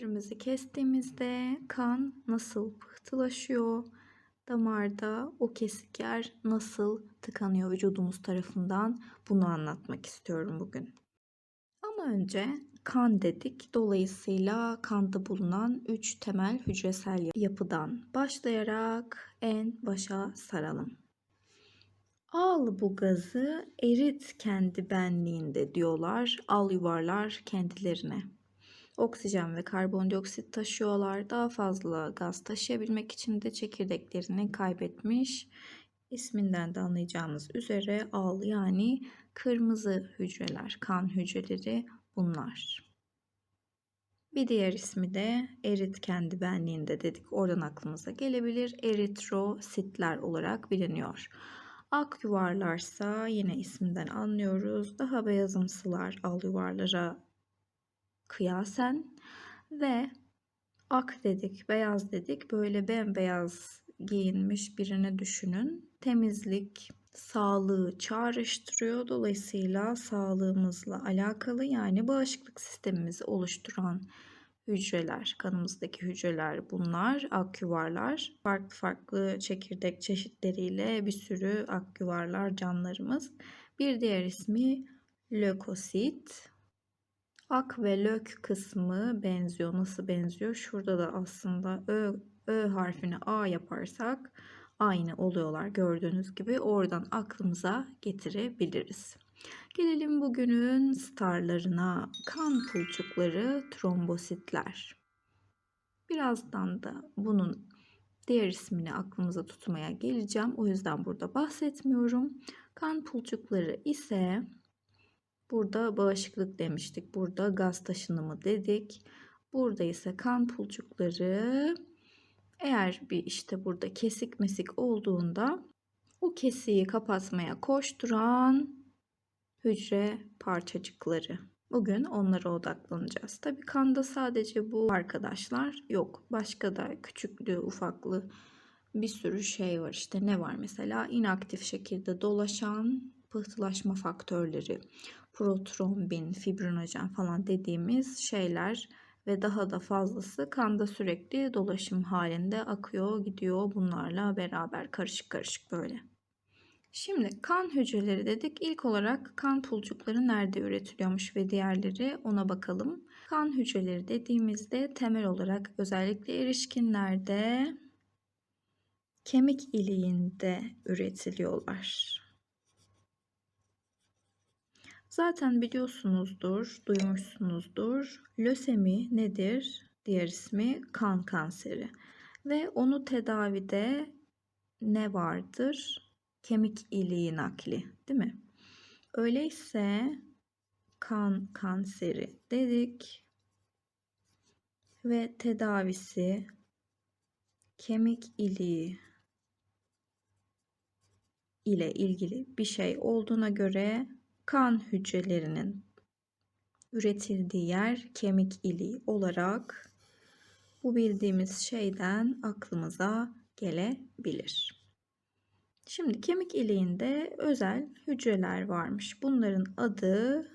Ciğerimizi kestiğimizde kan nasıl pıhtılaşıyor? Damarda o kesik yer nasıl tıkanıyor vücudumuz tarafından? Bunu anlatmak istiyorum bugün. Ama önce kan dedik. Dolayısıyla kanda bulunan 3 temel hücresel yapıdan başlayarak en başa saralım. Al bu gazı erit kendi benliğinde diyorlar. Al yuvarlar kendilerine. Oksijen ve karbondioksit taşıyorlar. Daha fazla gaz taşıyabilmek için de çekirdeklerini kaybetmiş. İsminden de anlayacağımız üzere al yani kırmızı hücreler, kan hücreleri bunlar. Bir diğer ismi de erit kendi benliğinde dedik. Oradan aklımıza gelebilir. Eritrositler olarak biliniyor. Ak yuvarlarsa yine isminden anlıyoruz. Daha beyazımsılar al yuvarlara kıyasen ve ak dedik, beyaz dedik. Böyle bembeyaz giyinmiş birini düşünün. Temizlik, sağlığı çağrıştırıyor. Dolayısıyla sağlığımızla alakalı yani bağışıklık sistemimizi oluşturan hücreler, kanımızdaki hücreler bunlar, ak yuvarlar. Farklı farklı çekirdek çeşitleriyle bir sürü ak yuvarlar canlarımız. Bir diğer ismi lökosit. Ak ve lök kısmı benziyor. Nasıl benziyor? Şurada da aslında Ö, Ö harfini A yaparsak aynı oluyorlar gördüğünüz gibi. Oradan aklımıza getirebiliriz. Gelelim bugünün starlarına. Kan pulçukları, trombositler. Birazdan da bunun diğer ismini aklımıza tutmaya geleceğim. O yüzden burada bahsetmiyorum. Kan pulçukları ise burada bağışıklık demiştik. Burada gaz taşınımı dedik. Burada ise kan pulçukları eğer bir işte burada kesik mesik olduğunda o kesiği kapatmaya koşturan hücre parçacıkları. Bugün onlara odaklanacağız. Tabii kanda sadece bu arkadaşlar yok. Başka da küçüklü, ufaklı bir sürü şey var. İşte ne var mesela? inaktif şekilde dolaşan pıhtılaşma faktörleri, protrombin, fibrinojen falan dediğimiz şeyler ve daha da fazlası kanda sürekli dolaşım halinde akıyor, gidiyor bunlarla beraber karışık karışık böyle. Şimdi kan hücreleri dedik. İlk olarak kan pulcukları nerede üretiliyormuş ve diğerleri ona bakalım. Kan hücreleri dediğimizde temel olarak özellikle erişkinlerde kemik iliğinde üretiliyorlar. Zaten biliyorsunuzdur, duymuşsunuzdur. Lösemi nedir? Diğer ismi kan kanseri. Ve onu tedavide ne vardır? kemik iliği nakli değil mi? Öyleyse kan kanseri dedik ve tedavisi kemik iliği ile ilgili bir şey olduğuna göre kan hücrelerinin üretildiği yer kemik iliği olarak bu bildiğimiz şeyden aklımıza gelebilir. Şimdi kemik iliğinde özel hücreler varmış. Bunların adı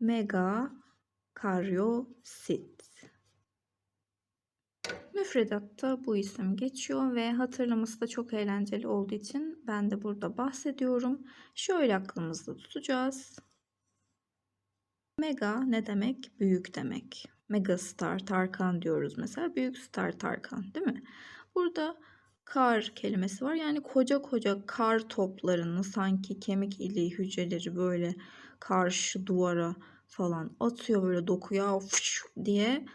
megakaryosit. Müfredatta bu isim geçiyor ve hatırlaması da çok eğlenceli olduğu için ben de burada bahsediyorum. Şöyle aklımızda tutacağız. Mega ne demek? Büyük demek. Mega star Tarkan diyoruz mesela. Büyük star Tarkan değil mi? Burada kar kelimesi var. Yani koca koca kar toplarını sanki kemik iliği hücreleri böyle karşı duvara falan atıyor böyle dokuya diye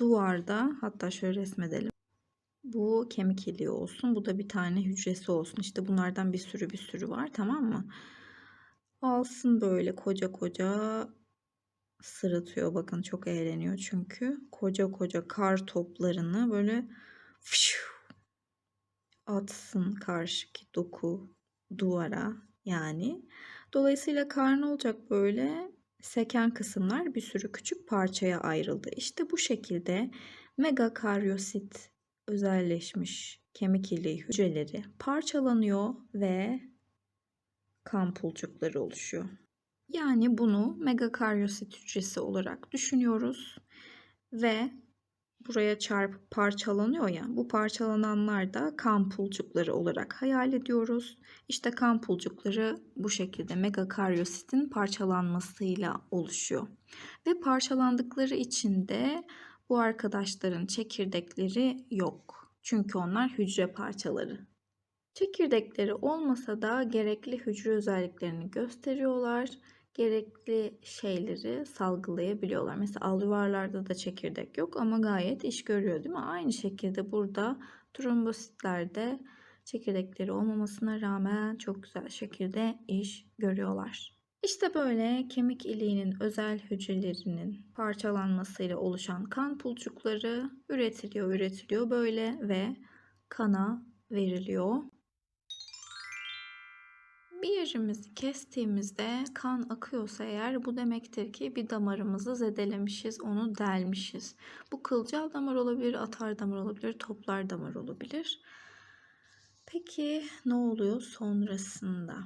duvarda hatta şöyle resmedelim. Bu kemik iliği olsun. Bu da bir tane hücresi olsun. İşte bunlardan bir sürü bir sürü var tamam mı? Alsın böyle koca koca sırıtıyor. Bakın çok eğleniyor çünkü. Koca koca kar toplarını böyle atsın karşıki doku duvara yani. Dolayısıyla karnı olacak böyle seken kısımlar bir sürü küçük parçaya ayrıldı. İşte bu şekilde megakaryosit özelleşmiş kemik iliği hücreleri parçalanıyor ve kan pulcukları oluşuyor. Yani bunu megakaryosit hücresi olarak düşünüyoruz ve buraya çarpıp parçalanıyor ya. Bu parçalananlar da kan pulcukları olarak hayal ediyoruz. İşte kan pulcukları bu şekilde megakaryositin parçalanmasıyla oluşuyor. Ve parçalandıkları için de bu arkadaşların çekirdekleri yok. Çünkü onlar hücre parçaları. Çekirdekleri olmasa da gerekli hücre özelliklerini gösteriyorlar. Gerekli şeyleri salgılayabiliyorlar. Mesela alüvarlarda da çekirdek yok ama gayet iş görüyor değil mi? Aynı şekilde burada trombositlerde çekirdekleri olmamasına rağmen çok güzel şekilde iş görüyorlar. İşte böyle kemik iliğinin özel hücrelerinin parçalanmasıyla oluşan kan pulcukları üretiliyor, üretiliyor böyle ve kana veriliyor. Bir yerimizi kestiğimizde kan akıyorsa eğer bu demektir ki bir damarımızı zedelemişiz, onu delmişiz. Bu kılcal damar olabilir, atar damar olabilir, toplar damar olabilir. Peki ne oluyor sonrasında?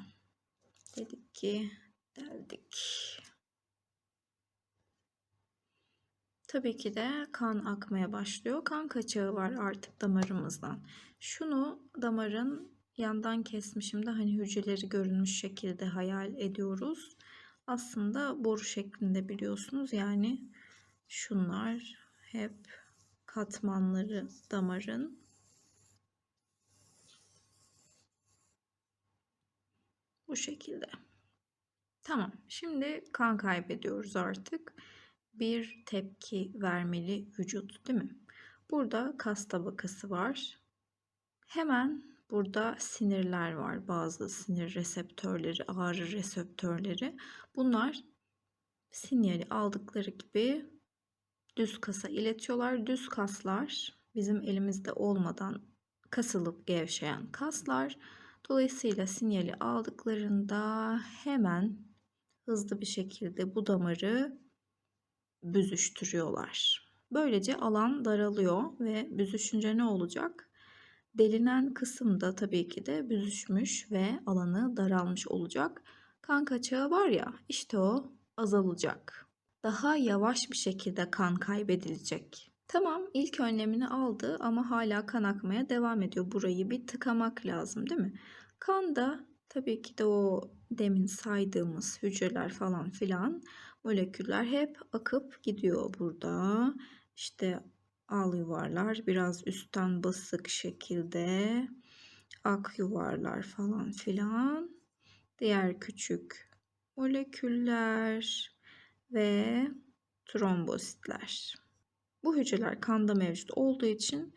Dedik ki deldik. Tabii ki de kan akmaya başlıyor. Kan kaçağı var artık damarımızdan. Şunu damarın yandan kesmişim de hani hücreleri görünmüş şekilde hayal ediyoruz. Aslında boru şeklinde biliyorsunuz. Yani şunlar hep katmanları damarın. Bu şekilde. Tamam. Şimdi kan kaybediyoruz artık. Bir tepki vermeli vücut değil mi? Burada kas tabakası var. Hemen burada sinirler var. Bazı sinir reseptörleri, ağrı reseptörleri. Bunlar sinyali aldıkları gibi düz kasa iletiyorlar. Düz kaslar bizim elimizde olmadan kasılıp gevşeyen kaslar. Dolayısıyla sinyali aldıklarında hemen hızlı bir şekilde bu damarı büzüştürüyorlar. Böylece alan daralıyor ve büzüşünce ne olacak? Delinen kısım da tabii ki de büzüşmüş ve alanı daralmış olacak. Kan kaçağı var ya işte o azalacak. Daha yavaş bir şekilde kan kaybedilecek. Tamam ilk önlemini aldı ama hala kan akmaya devam ediyor. Burayı bir tıkamak lazım değil mi? Kan da tabii ki de o demin saydığımız hücreler falan filan moleküller hep akıp gidiyor burada. İşte al yuvarlar biraz üstten basık şekilde ak yuvarlar falan filan. Diğer küçük moleküller ve trombositler. Bu hücreler kanda mevcut olduğu için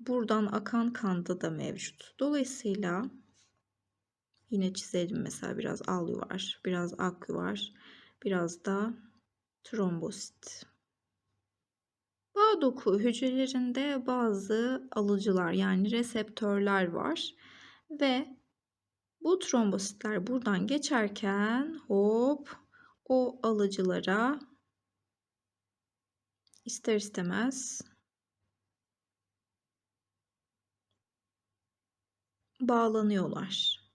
buradan akan kanda da mevcut. Dolayısıyla yine çizelim mesela biraz al yuvar, biraz ak yuvar, biraz da trombosit. Bağ doku hücrelerinde bazı alıcılar yani reseptörler var ve bu trombositler buradan geçerken hop o alıcılara ister istemez bağlanıyorlar.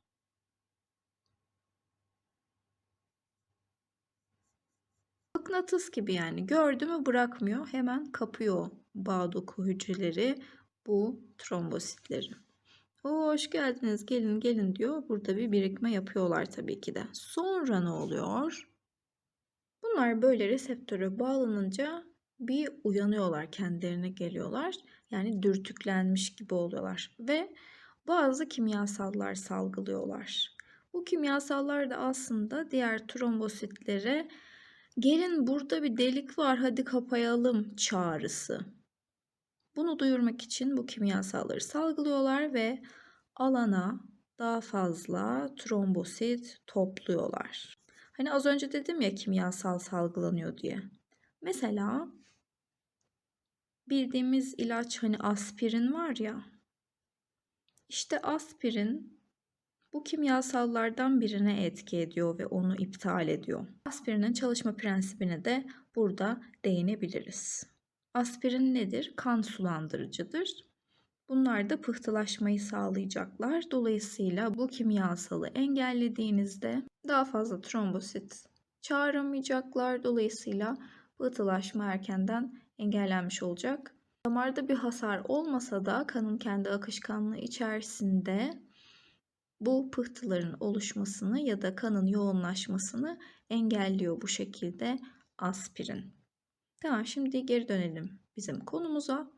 Mıknatıs gibi yani gördü mü bırakmıyor hemen kapıyor bağ doku hücreleri bu trombositleri. O hoş geldiniz gelin gelin diyor. Burada bir birikme yapıyorlar tabii ki de. Sonra ne oluyor? Bunlar böyle reseptöre bağlanınca bir uyanıyorlar kendilerine geliyorlar. Yani dürtüklenmiş gibi oluyorlar ve bazı kimyasallar salgılıyorlar. Bu kimyasallar da aslında diğer trombositlere gelin burada bir delik var hadi kapayalım çağrısı. Bunu duyurmak için bu kimyasalları salgılıyorlar ve alana daha fazla trombosit topluyorlar. Hani az önce dedim ya kimyasal salgılanıyor diye. Mesela bildiğimiz ilaç hani aspirin var ya. İşte aspirin bu kimyasallardan birine etki ediyor ve onu iptal ediyor. Aspirinin çalışma prensibine de burada değinebiliriz. Aspirin nedir? Kan sulandırıcıdır. Bunlar da pıhtılaşmayı sağlayacaklar. Dolayısıyla bu kimyasalı engellediğinizde daha fazla trombosit çağıramayacaklar. Dolayısıyla pıhtılaşma erkenden engellenmiş olacak. Damarda bir hasar olmasa da kanın kendi akışkanlığı içerisinde bu pıhtıların oluşmasını ya da kanın yoğunlaşmasını engelliyor bu şekilde aspirin. Tamam şimdi geri dönelim bizim konumuza.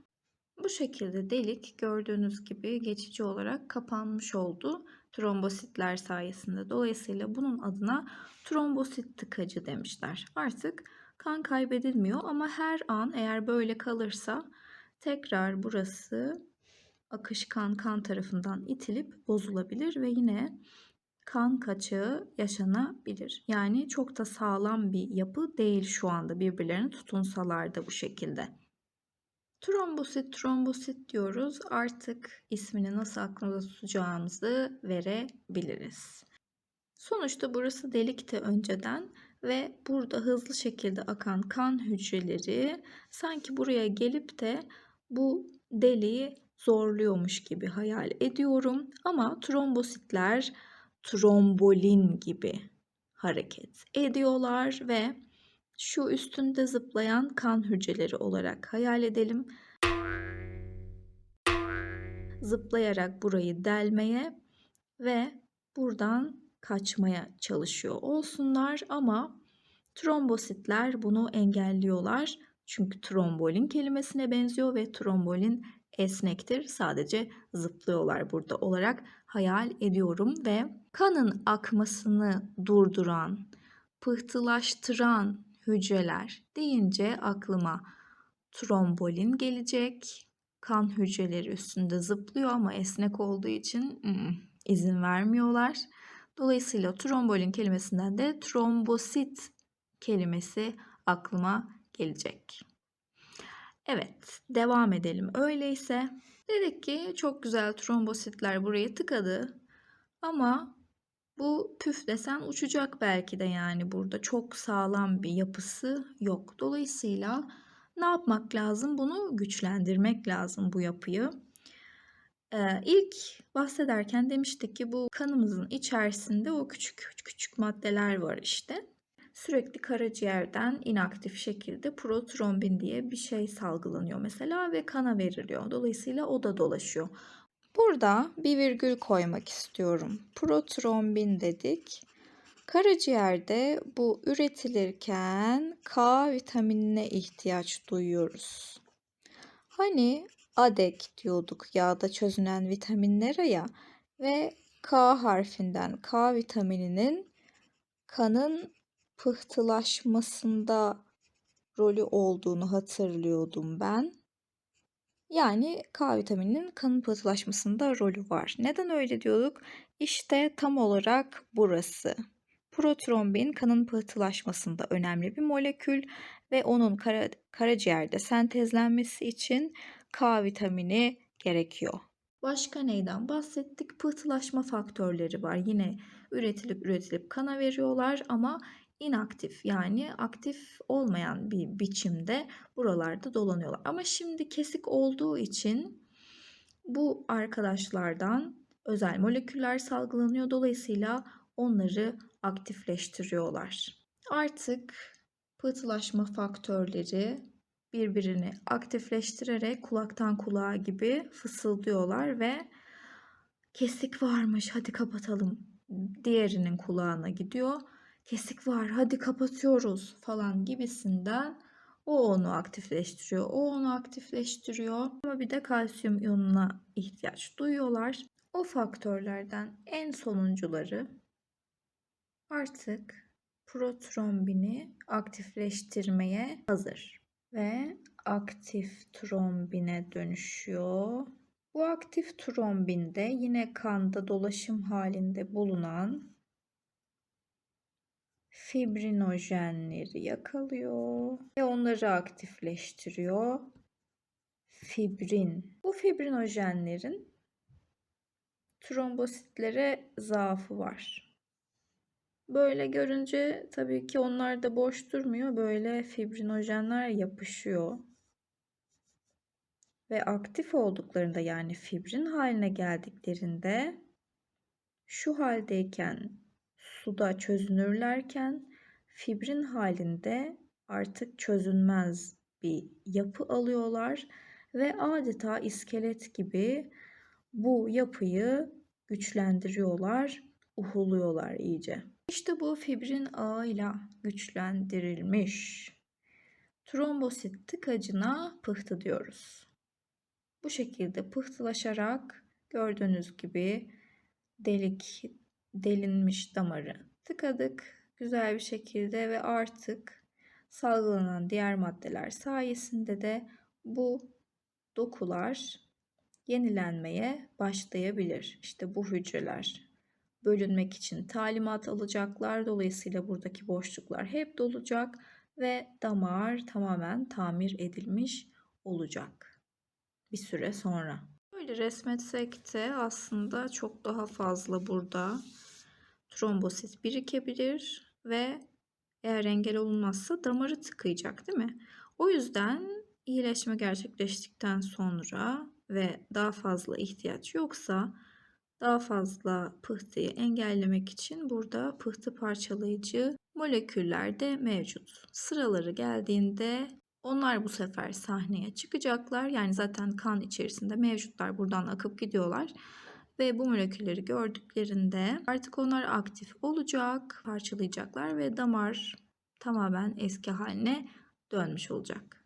Bu şekilde delik gördüğünüz gibi geçici olarak kapanmış oldu trombositler sayesinde. Dolayısıyla bunun adına trombosit tıkacı demişler. Artık kan kaybedilmiyor ama her an eğer böyle kalırsa tekrar burası akışkan kan tarafından itilip bozulabilir ve yine kan kaçağı yaşanabilir. Yani çok da sağlam bir yapı değil şu anda birbirlerine tutunsalar da bu şekilde. Trombosit, trombosit diyoruz. Artık ismini nasıl aklımıza tutacağımızı verebiliriz. Sonuçta burası delikti önceden ve burada hızlı şekilde akan kan hücreleri sanki buraya gelip de bu deliği zorluyormuş gibi hayal ediyorum. Ama trombositler trombolin gibi hareket ediyorlar ve şu üstünde zıplayan kan hücreleri olarak hayal edelim. Zıplayarak burayı delmeye ve buradan kaçmaya çalışıyor olsunlar ama trombositler bunu engelliyorlar. Çünkü trombolin kelimesine benziyor ve trombolin esnektir. Sadece zıplıyorlar burada olarak hayal ediyorum ve kanın akmasını durduran, pıhtılaştıran hücreler deyince aklıma trombolin gelecek. Kan hücreleri üstünde zıplıyor ama esnek olduğu için ı-ı, izin vermiyorlar. Dolayısıyla trombolin kelimesinden de trombosit kelimesi aklıma gelecek. Evet, devam edelim. Öyleyse dedik ki çok güzel trombositler burayı tıkadı. Ama bu püf desen uçacak belki de yani burada çok sağlam bir yapısı yok. Dolayısıyla ne yapmak lazım? Bunu güçlendirmek lazım bu yapıyı. Ee, ilk bahsederken demiştik ki bu kanımızın içerisinde o küçük küçük maddeler var işte. Sürekli karaciğerden inaktif şekilde protrombin diye bir şey salgılanıyor mesela ve kana veriliyor. Dolayısıyla o da dolaşıyor. Burada bir virgül koymak istiyorum. Protrombin dedik. Karaciğerde bu üretilirken K vitaminine ihtiyaç duyuyoruz. Hani ADEK diyorduk yağda çözünen vitaminlere ya ve K harfinden K vitamininin kanın pıhtılaşmasında rolü olduğunu hatırlıyordum ben. Yani K vitamininin kanın pıhtılaşmasında rolü var. Neden öyle diyorduk? İşte tam olarak burası. Protrombin kanın pıhtılaşmasında önemli bir molekül ve onun kara, karaciğerde sentezlenmesi için K vitamini gerekiyor. Başka neyden bahsettik? Pıhtılaşma faktörleri var. Yine üretilip üretilip kana veriyorlar ama inaktif yani aktif olmayan bir biçimde buralarda dolanıyorlar. Ama şimdi kesik olduğu için bu arkadaşlardan özel moleküller salgılanıyor. Dolayısıyla onları aktifleştiriyorlar. Artık pıhtılaşma faktörleri birbirini aktifleştirerek kulaktan kulağa gibi fısıldıyorlar ve kesik varmış hadi kapatalım diğerinin kulağına gidiyor kesik var hadi kapatıyoruz falan gibisinden o onu aktifleştiriyor. O onu aktifleştiriyor. Ama bir de kalsiyum iyonuna ihtiyaç duyuyorlar. O faktörlerden en sonuncuları artık protrombini aktifleştirmeye hazır ve aktif trombine dönüşüyor. Bu aktif trombinde yine kanda dolaşım halinde bulunan fibrinojenleri yakalıyor ve onları aktifleştiriyor. Fibrin. Bu fibrinojenlerin trombositlere zaafı var. Böyle görünce tabii ki onlar da boş durmuyor. Böyle fibrinojenler yapışıyor. Ve aktif olduklarında yani fibrin haline geldiklerinde şu haldeyken suda çözünürlerken fibrin halinde artık çözünmez bir yapı alıyorlar ve adeta iskelet gibi bu yapıyı güçlendiriyorlar, uhuluyorlar iyice. İşte bu fibrin ağıyla güçlendirilmiş trombosit tıkacına pıhtı diyoruz. Bu şekilde pıhtılaşarak gördüğünüz gibi delik delinmiş damarı tıkadık güzel bir şekilde ve artık salgılanan diğer maddeler sayesinde de bu dokular yenilenmeye başlayabilir. İşte bu hücreler bölünmek için talimat alacaklar. Dolayısıyla buradaki boşluklar hep dolacak ve damar tamamen tamir edilmiş olacak bir süre sonra. Böyle resmetsek de aslında çok daha fazla burada trombosit birikebilir ve eğer engel olunmazsa damarı tıkayacak değil mi? O yüzden iyileşme gerçekleştikten sonra ve daha fazla ihtiyaç yoksa daha fazla pıhtıyı engellemek için burada pıhtı parçalayıcı moleküller de mevcut. Sıraları geldiğinde onlar bu sefer sahneye çıkacaklar. Yani zaten kan içerisinde mevcutlar buradan akıp gidiyorlar. Ve bu molekülleri gördüklerinde artık onlar aktif olacak, parçalayacaklar ve damar tamamen eski haline dönmüş olacak.